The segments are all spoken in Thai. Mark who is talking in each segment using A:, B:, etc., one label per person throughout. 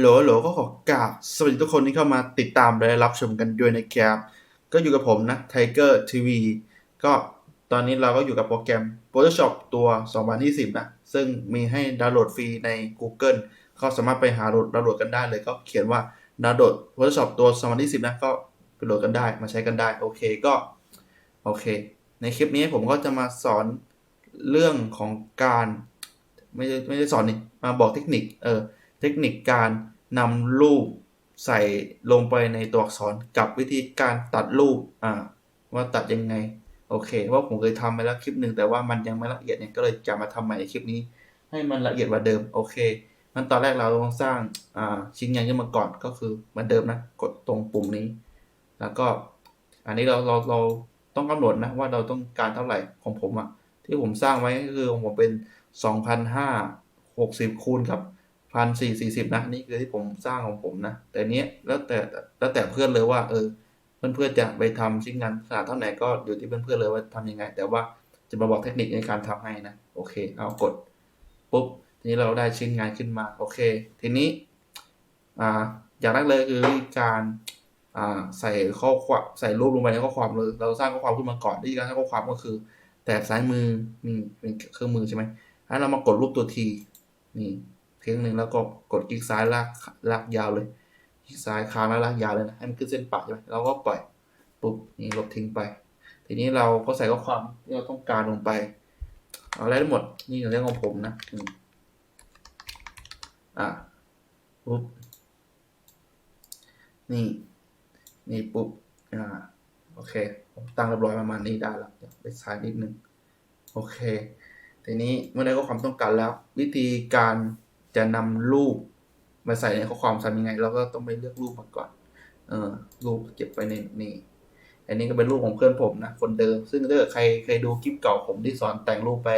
A: โหลโหลก็ขอกราบสวัสดีทุกคนที่เข้ามาติดตามและรับชมกันด้วยนะครับ ก็อยู่กับผมนะ Tiger TV ก็ตอนนี้เราก็อยู่กับโปรแกรม Photoshop ตัว 2020 นะ ซึ่งมีให้ดาวน์โหลดฟรีใน Google ก็สามารถไปหาโหลดดาวน์โหลดกันได้เลย ก็เขียนว่าดาวน์โหลด Photoshop ตัว 2020 นะ ก็ไปโหลดกันได้มาใช้กันได้ โอเคก็โอเค ในคลิปนี้ผมก็จะมาสอนเรื่องของการ ไม่ได้ไม่ได้สอนนี่มาบอกเทคนิคเออ เทคนิคการนำรูปใส่ลงไปในตัวอักษรกับวิธีการตัดรูปอ่าว่าตัดยังไง โอเคว่าผมเคยทำไปแล้วคลิปหนึ่งแต่ว่ามันยังไม่ละเอียดเนี่ยก็เลยจะมาทำใหม่ในคลิปนี้ ให้มันละเอียดกว่าเดิมโอเคมันตอนแรกเราต้องสร้างอ่าชิ้นงานขึ้นมาก่อนก็คือเหมือนเดิมนะกดตรงปุ่มนี้ แล้วก็อันนี้เราเราเราต้องกำหนดนะว่าเราต้องการเท่าไหร่ของผมอะที่ผมสร้างไว้ก็คือของผมเป็น 2,560คูณกับ 1,440นะนี่คือที่ผมสร้างของผมนะ แต่เนี้ยแล้วแต่แล้วแต่เพื่อนเลยว่า เออ เพื่อนๆจะไปทำชิ้นงานขนาดเท่าไหร่ก็อยู่ที่เพื่อนๆเลยว่าทำยังไง แต่ว่าจะมาบอกเทคนิคในการทำให้นะโอเค เอากดปุ๊บทีนี้เราได้ชิ้นงานขึ้นมาโอเค ทีนี้อ่าอย่างแรกเลยคือการอ่าใส่ข้อความใส่รูปลงไปในข้อความเลยเราสร้างข้อความขึ้นมาก่อนที่การสร้างข้อความก็คือแถบซ้ายมือนี่เป็นเครื่องมือใช่ไหมให้เรามากดรูปตัวทีนี่ เพียงหนึ่งแล้วก็กดคลิกซ้ายลากลากยาวเลยคลิกซ้ายค้างแล้วลากยาวเลยนะให้มันขึ้นเส้นปะใช่ไหมเราก็ปล่อยปุ๊บนี่ลบทิ้งไป ทีนี้เราก็ใส่ข้อความที่เราต้องการลงไปเอาอะไรได้งหมดนี่เรื่องของผมนะอืมอะปุ๊บนี่ นี่ปุ๊บ อ่า โอเค ผมตั้งเรียบร้อยประมาณนี้ได้แล้วเดี๋ยวไปซ้ายนิดนึง โอเค ทีนี้เมื่อได้ข้อความต้องการแล้ว วิธีการ จะนำรูปมาใส่ในข้อความทำยังไง เราก็ต้องไปเลือกรูปมาก่อน เออรูปเก็บไว้ในนี่อันนี้ก็เป็นรูปของเพื่อนผมนะคนเดิม ซึ่งถ้าเกิดใครเคยดูคลิปเก่าผมที่สอนแต่งรูปไป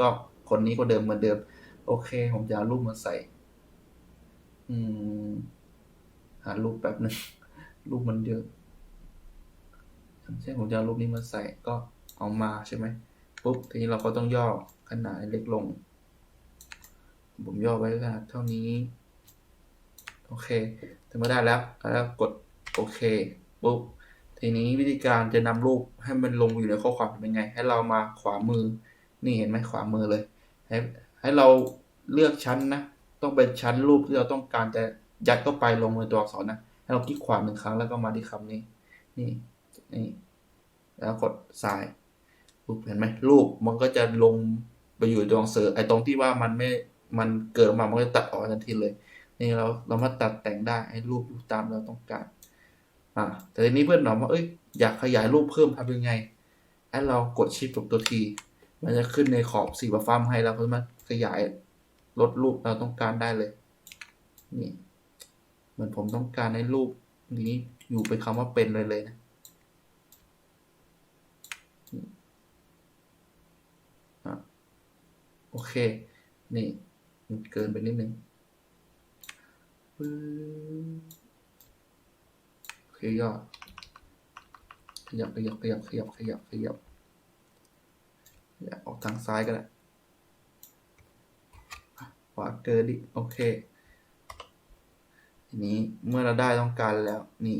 A: ก็คนนี้คนเดิมเหมือนเดิม โอเค ผมจะเอารูปมาใส่ อืม หารูปแป๊บนึงรูปมันเยอะใช่ผมจะเอารูปนี้มาใส่ก็เอามาใช่ไหมปุ๊บทีนี้เราก็ต้องย่อขนาดให้เล็กลง ผมย่อไว้ขนาดเท่านี้ โอเคถึงมาได้แล้ว แล้วกดโอเคปุ๊บทีนี้วิธีการจะนำรูปให้มันลงอยู่ในข้อความเป็นไง ให้เรามาขวามือ นี่เห็นไหมขวามือเลย ให้ให้เราเลือกชั้นนะ ต้องเป็นชั้นรูปที่เราต้องการจะยัดเข้าไปลงในตัวอักษรนะ ให้เราคลิกขวาหนึ่งครั้งแล้วก็มาที่คำนี้ นี่ นี่ แล้วกดซ้ายปุ๊บเห็นไหมรูปมันก็จะลงไปอยู่ตรงเสือไอ้ตรงที่ว่ามันไม่ มันเกิดออกมามันก็จะตัดออกทันทีเลย นี่เราเรามาตัดแต่งได้ให้รูปตามเราต้องการอ่าแต่ทีนี้เพื่อนหนอมว่าเอ้ยอยากขยายรูปเพิ่มทำยังไงให้เรากดชิปตัวทีมันจะขึ้นในขอบสีฟ้าให้เราเพื่อมาขยายลดรูปเราต้องการได้เลย นี่เหมือนผมต้องการให้รูปนี้อยู่เป็นคำว่าเป็นเลยเลยนะอะโอเค นี่ เกินไปนิดนึงปึ๊บโอเคยอดขยับขยับขยับขยับขยับขยับขยับออกทางซ้ายก็ได้ขวาเกินดิ โอเค ทีนี้เมื่อเราได้ต้องการแล้ว นี่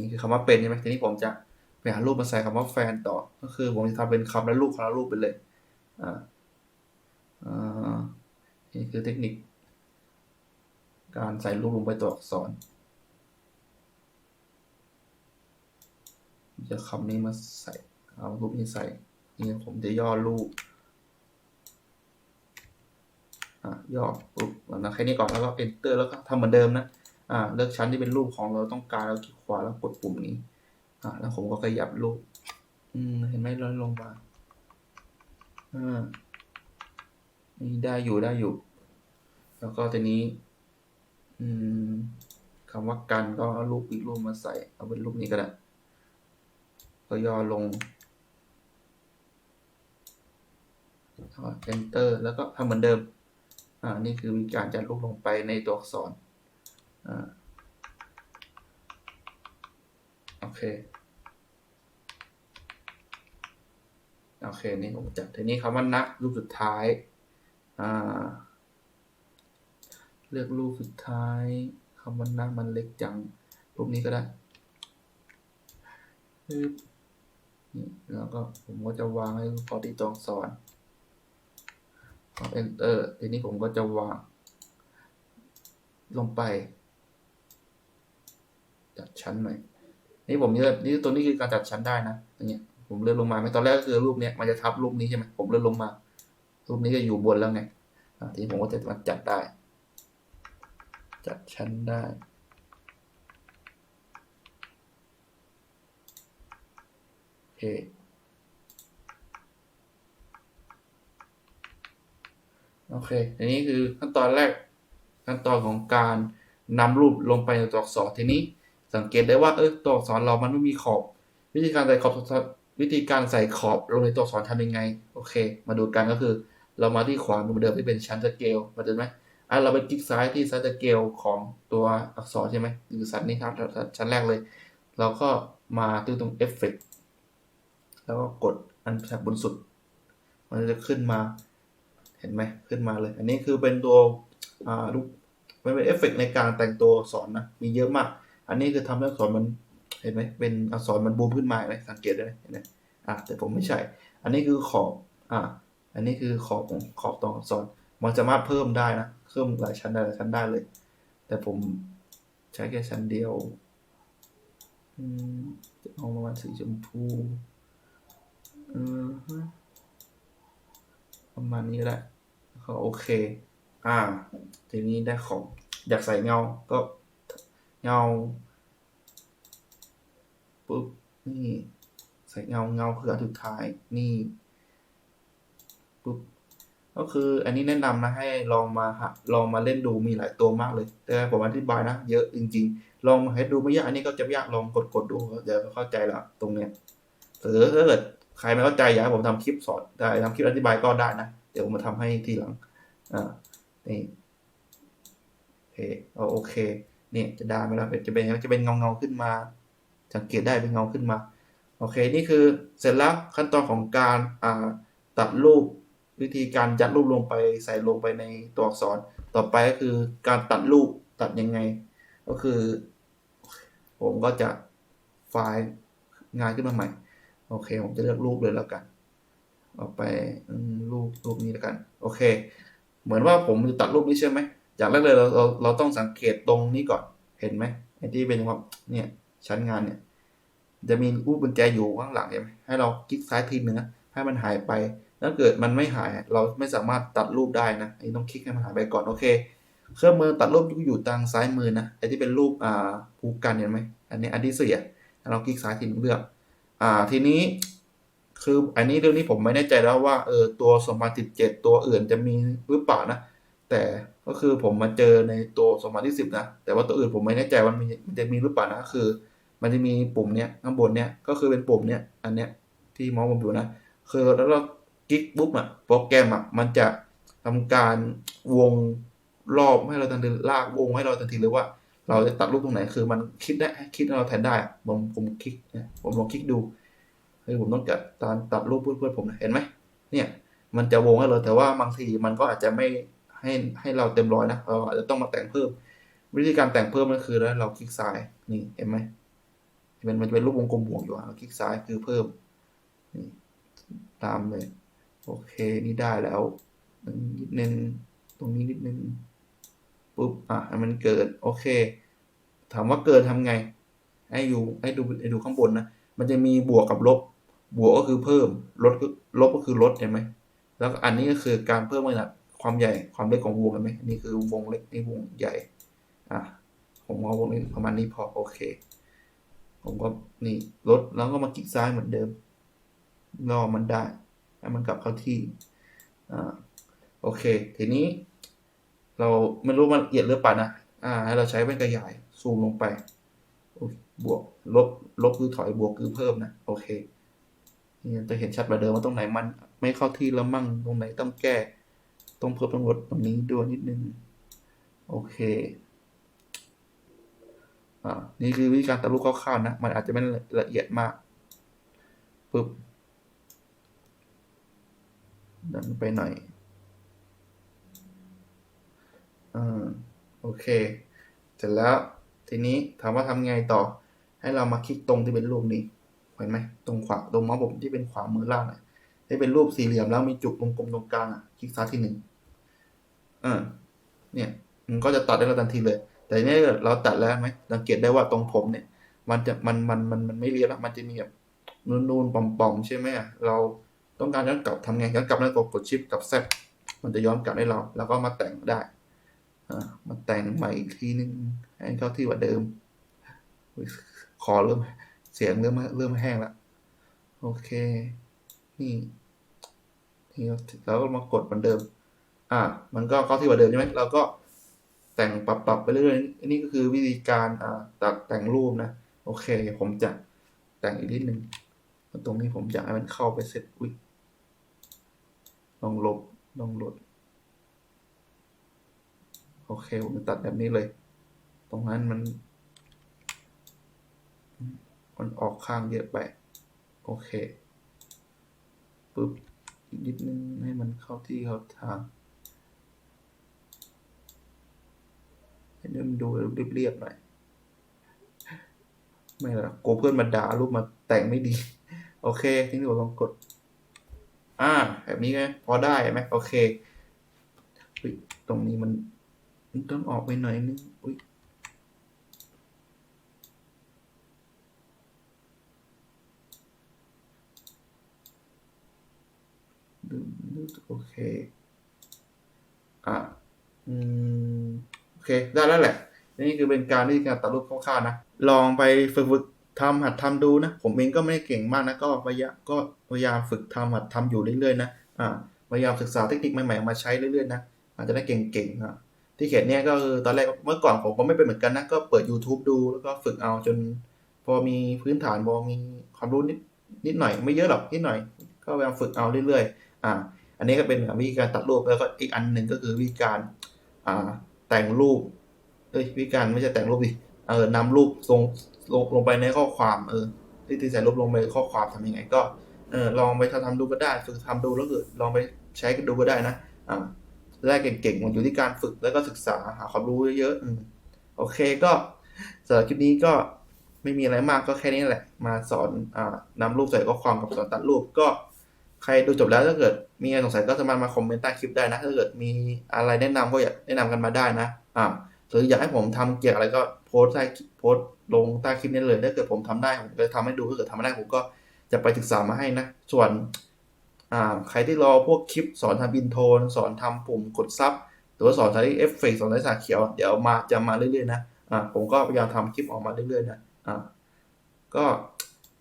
A: นี่คือคำว่าเป็นใช่ไหมทีนี้ผมจะไปหารูปมาใส่คำว่าแฟนต่อ ก็คือผมจะทำเป็นคำและรูปคำและรูปไปเลย อ่า อ่า นี่คือเทคนิค การใส่รูปลงไปตัวอักษรจะคำนี้มาใส่เอารูปนี้ใส่ นี่ผมจะย่อรูปอะย่อปุ๊บนะแค่นี้ก่อนแล้วก็ enter แล้วก็ทำเหมือนเดิมนะอ่าเลือกชั้นที่เป็นรูปของเราต้องการแล้วคลิกขวาแล้วกดปุ่มนี้อ่าแล้วผมก็ขยับรูป อืมเห็นไหมลดลงมาอ่า นี่ได้อยู่ได้อยู่ แล้วก็ทีนี้ อืมคำว่ากันก็เอารูปอีกรูปมาใส่ เอาเป็นรูปนี้ก็ได้ก็ย่อลงแล้วก็ enter แล้วก็ทำเหมือนเดิม อ่า นี่คือวิธีการจัดรูปลงไปในตัวอักษร อ่า โอเค โอเค นี่ผมจัดทีนี้คำว่าณรูปสุดท้าย เลือกรูปสุดท้ายคำว่าหน้ามันเล็กจัง รูปนี้ก็ได้ปึ๊บนี่แล้วก็ผมก็จะวางให้พอที่ตัวอักษรกด enter ทีนี้ผมก็จะวาง ลงไป จัดชั้นหน่อยนี่ผมเลือกนี่ตัวนี้คือการจัดชั้นได้นะอย่างเงี้ยผมเลื่อนลงมาไหมตอนแรกก็คือรูปเนี้ยมันจะทับรูปนี้ใช่ไหมผมเลื่อนลงมา รูปนี้จะอยู่บนแล้วไงทีนี้ผมก็จะมาจัดได้ จัดชั้นได้โอเคโอเค อันนี้คือขั้นตอนแรกขั้นตอนของการนำรูปลงไปในตัวอักษรทีนี้ สังเกตได้ว่าเออตัวอักษรเรามันไม่มีขอบ วิธีการใส่ขอบวิธีการใส่ขอบลงในตัวอักษรทำยังไง โอเค มาดูกันก็คือ เรามาที่ขวามือเดิมที่เป็นชั้นสเกลมาดูไหมอะเราไปคลิกซ้ายที่ชั้นสเกลของตัวอักษรใช่ไหมหรือชั้นนี้ครับชั้นแรกเลย เราก็มาที่ตรงเอฟเฟกแล้วก็กดอันแถบบนสุด มันจะขึ้นมาเห็นไหมขึ้นมาเลย อันนี้คือเป็นตัวอ่าลูกมันเป็นเอฟเฟกในการแต่งตัวอักษรนะมีเยอะมาก อันนี้คือทำให้อักษรมันเห็นไหมเป็นอักษรมันบูมขึ้นมาไหมสังเกตได้ไหมเห็นไหมอะแต่ผมไม่ใช่ อันนี้คือขอบอ่า อันนี้คือขอบของขอบตัวอักษรมันสามารถเพิ่มได้นะเพิ่มหลายชั้นได้หลายชั้นได้เลย แต่ผมใช้แค่ชั้นเดียวอืมเอาประมาณสีชมพูประมาณนี้ก็ได้ก็โอเค อ่า ทีนี้ได้ของ อยากใส่เงา ก็เงา ปุ๊บ นี่ ใส่เงา เงาคืออันสุดท้าย นี่ ปุ๊บก็คืออันนี้แนะนำนะให้ลองมาลองมาเล่นดูมีหลายตัวมากเลย แต่ผมอธิบายนะ เยอะจริง ๆ ลองมาให้ดูไม่ยากอันนี้ก็จะยากลองกดกดดูเดี๋ยวเข้าใจละตรงเนี้ยหรือถ้าเกิดใครไม่เข้าใจอยากให้ผมทำคลิปสอนได้ทำคลิปอธิบายก็ได้นะ เดี๋ยวผมมาทำให้ทีหลังอ่านี่โอเคเอโอเคเนี่ยจะได้ไหมล่ะจะเป็นจะเป็นเงาเงาขึ้นมา สังเกตได้เป็นเงาขึ้นมา โอเค นี่คือเสร็จแล้วขั้นตอนของการอ่าตัดรูป วิธีการยัดรูปลงไปใส่ลงไปในตัวอักษร ต่อไปก็คือการตัดรูปตัดยังไง ก็คือ ผมก็จะไฟล์งานขึ้นมาใหม่ โอเค ผมจะเลือกรูปเลยแล้วกันออกไปรูปรูปนี้แล้วกัน โอเค เหมือนว่าผมจะตัดรูปนี้ใช่ไหมอย่างแรกเลยเราเราเราต้องสังเกตตรงนี้ก่อนเห็นไหมไอ้ที่เป็นว่าเนี่ยชั้นงานเนี่ยจะมีรูปกุญแจอยู่ข้างหลังใช่ไหมให้เราคลิกซ้ายทีหนึ่งนะให้มันหายไป ถ้าเกิดมันไม่หาย เราไม่สามารถตัดรูปได้นะอันนี้ต้องคลิกให้มันหายไปก่อนโอเค เครื่องมือตัดรูปอยู่ทางซ้ายมือนะไอ้ที่เป็นรูปอ่าภูกันเห็นไหมอันนี้อันที่สี่อะเราคลิกซ้ายทีนึงเลือกอ่าทีนี้คืออันนี้เรื่องนี้ผมไม่แน่ใจแล้วว่าเออตัว2017ตัวอื่นจะมีหรือเปล่านะแต่ก็คือผมมาเจอในตัว2010นะแต่ว่าตัวอื่นผมไม่แน่ใจว่ามันมันจะมีหรือเปล่านะคือ มันจะมีปุ่มเนี้ยข้างบนเนี้ยก็คือเป็นปุ่มเนี้ยอันเนี้ยที่มองผมอยู่นะคือแล้วเรา คลิกปุ๊บอะโปรแกรมอะมันจะทำการวงรอบให้เราทันทีลากวงให้เราทันทีเลยว่า เราจะตัดรูปตรงไหนคือมันคิดได้คิดเราแทนได้ผมผมคลิกผมลองคลิกดูคือผมต้องจัดตามตัดรูปเพื่อนผมนะเห็นไหมเนี่ยมันจะวงให้เราแต่ว่าบางทีมันก็อาจจะไม่ให้ให้เราเต็มร้อยนะเราอาจจะต้องมาแต่งเพิ่ม วิธีการแต่งเพิ่มก็คือแล้วเราคลิกซ้ายนี่เห็นไหมมันมันจะเป็นรูปวงกลมบวกอยู่เราคลิกซ้ายคือเพิ่มนี่ตามเลย โอเค นี่ได้แล้วนิดนึง ตรงนี้นิดนึง ปุ๊บ อะ มันเกิด โอเค ถามว่าเกิดทำไง ให้อยู่ ให้ดู ให้ดูข้างบนนะ มันจะมีบวกกับลบ บวกก็คือเพิ่ม ลดก็ลบก็คือลดเห็นไหม แล้วอันนี้ก็คือการเพิ่มขนาดความใหญ่ ความเล็กของวงเห็นไหมนี่คือวงเล็ก นี่วงใหญ่ อะ ผมเอาวงนี้ประมาณนี้พอ โอเค ผมก็นี่ลด แล้วก็มาคลิกซ้ายเหมือนเดิม รอมันได้ ให้มันกลับเข้าที่อ่าโอเค ทีนี้ เราไม่รู้มันละเอียดหรือเปล่านะอ่าให้เราใช้แว่นขยายซูมลงไปบวกลบลบคือถอยบวกคือเพิ่มนะโอเคนี่จะเห็นชัดกว่าเดิมว่าตรงไหนมัน ไม่เข้าที่แล้วมั่งตรงไหนต้องแก้ต้องเพิ่มต้องลดตรงนี้ด้วยนิดนึงโอเคอ่านี่คือวิธีการตัดรูปคร่าวๆนะ มันอาจจะไม่ละเอียดมากปึ๊บ ดันไปหน่อยอ่าโอเค เสร็จแล้วทีนี้ถามว่าทำไงต่อ ให้เรามาคลิกตรงที่เป็นรูปนี้เห็นไหมตรงขวาตรงเมาส์ผมที่เป็นขวามือล่างน่ะที่เป็นรูปสี่เหลี่ยมแล้วมีจุดวงกลมตรงกลางอะคลิกซ้ายที่หนึ่งอ่าเนี่ยมันก็จะตัดได้เราทันทีเลย แต่เนี่ยเราตัดแล้วไหมสังเกตได้ว่าตรงผมเนี่ย มันจะมันมันมันมันไม่เรียบแล้วมันจะมีแบบนูนๆป่อมๆใช่ไหมอะเรา ต้องการย้อนกลับทำไงย้อนกลับแล้วกดกดชิปกับแซมันจะย้อนกลับให้เรา แล้วก็มาแต่งได้อ่ามาแต่งใหม่อีกทีนึงให้เข้าที่กว่าเดิมคอเริ่มเสียงเริ่มเริ่มแห้งแล้วโอเคนี่นี่เราก็มากดเหมือนเดิม อ่า มันก็เข้าที่กว่าเดิมใช่ไหมเราก็แต่งปรับปรับไปเรื่อยๆอันนี้ก็คือวิธีการอ่าตัดแต่งรูปนะ โอเค ผมจะแต่งอีกนิดนึงตรงนี้ผมอยากให้มันเข้าไปเสร็จอุ้ย ลองลบลองลด โอเค ผมจะตัดแบบนี้เลย ตรงนั้นมัน มันออกข้างเยอะไป โอเคปึ๊บอีกนิดนึงให้มันเข้าที่เข้าทางให้มันดูเรียบๆหน่อยไม่ละกลัวเพื่อนมาด่ารูปมาแต่งไม่ดี โอเคทีนี้ผมลองกด อ่า แบบนี้ไงพอได้ไหมโอเคเฮ้ยตรงนี้มันมันต้องออกไปหน่อยนึงอุ้ยดูดูโอเค อะ อืม โอเค ได้แล้วแหละ นี่คือเป็นการที่การตัดรูปคร่าวๆนะ ลองไปฝึกฝึก ทำหัดทำดูนะ ผมเองก็ไม่ได้เก่งมากนะ ก็พยายามก็พยายามฝึกทำหัดทำอยู่เรื่อยๆนะอ่าพยายามศึกษาเทคนิคใหม่ๆมาใช้เรื่อยๆนะอาจจะได้เก่งๆนะที่เขียนเนี่ยก็คือตอนแรกเมื่อก่อนผมก็ไม่เป็นเหมือนกันนะ ก็เปิด YouTube ดูแล้วก็ฝึกเอาจน พอมีพื้นฐานพอมีความรู้นิดนิดหน่อย ไม่เยอะหรอกนิดหน่อย ก็พยายามฝึกเอาเรื่อยๆอ่าอันนี้ก็เป็นวิธีการตัดรูปแล้วก็อีกอันหนึ่งก็คือวิธีการอ่าแต่งรูปเอ้ยวิธีการไม่ใช่แต่งรูปดิเออนำรูปลง ลงลงไปในข้อความเออวิธีใส่รูปลงไปข้อความทำยังไง ก็เออลองไปทำทำดูก็ได้ ฝึกทำดูแล้วก็ลองไปใช้กันดูก็ได้นะอ่าได้เก่งๆมันอยู่ที่การฝึกแล้วก็ศึกษาหาความรู้เยอะๆโอเคก็สำหรับคลิปนี้ก็ไม่มีอะไรมากก็แค่นี้แหละ มาสอนอ่านำรูปใส่ข้อความกับสอนตัดรูปก็ใครดูจบแล้วถ้าเกิดมีอะไรสงสัยก็สามารถมาคอมเมนต์ใต้คลิปได้นะถ้าเกิดมีอะไรแนะนำก็อยากแนะนำกันมาได้นะอ่าหรืออยากให้ผมทำเกี่ยวกับอะไรก็โพสต์ใต้โพสต์ ลงใต้คลิปนี้เลยถ้าเกิดผมทำได้ผมจะทำให้ดูถ้าเกิดทำไม่ได้ผมก็จะไปศึกษามาให้นะ ส่วนอ่าใครที่รอพวกคลิปสอนทำอินโทน สอนทำปุ่มกดซับหรือว่าสอนใช้เอฟเฟกต์สอนใช้สาเขียว เดี๋ยวมาจะมาเรื่อยๆนะอ่าผมก็พยายามทำคลิปออกมาเรื่อยๆนะอ่าก็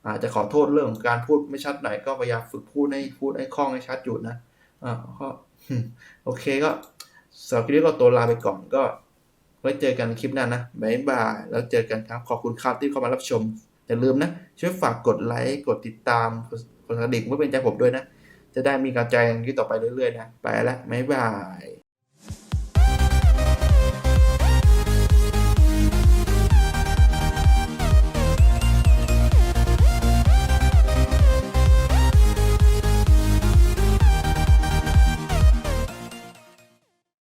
A: อาจจะขอโทษเรื่องของการพูดไม่ชัดหน่อยก็พยายามฝึกพูดให้พูดให้คล่องให้ชัดอยู่นะอ่าก็โอเคก็สำหรับคลิปนี้ก็ตัวลาไปก่อนก็ ไว้เจอกันคลิปหน้านะบ๊ายบาย แล้วเจอกันครับ ขอบคุณครับที่เข้ามารับชม อย่าลืมนะ ช่วยฝากกดไลค์ กดติดตาม กดกระดิ่งเพื่อเป็นใจผมด้วยนะ จะได้มีกำลังใจที่ต่อไปเรื่อยๆนะ ไปละบ๊ายบาย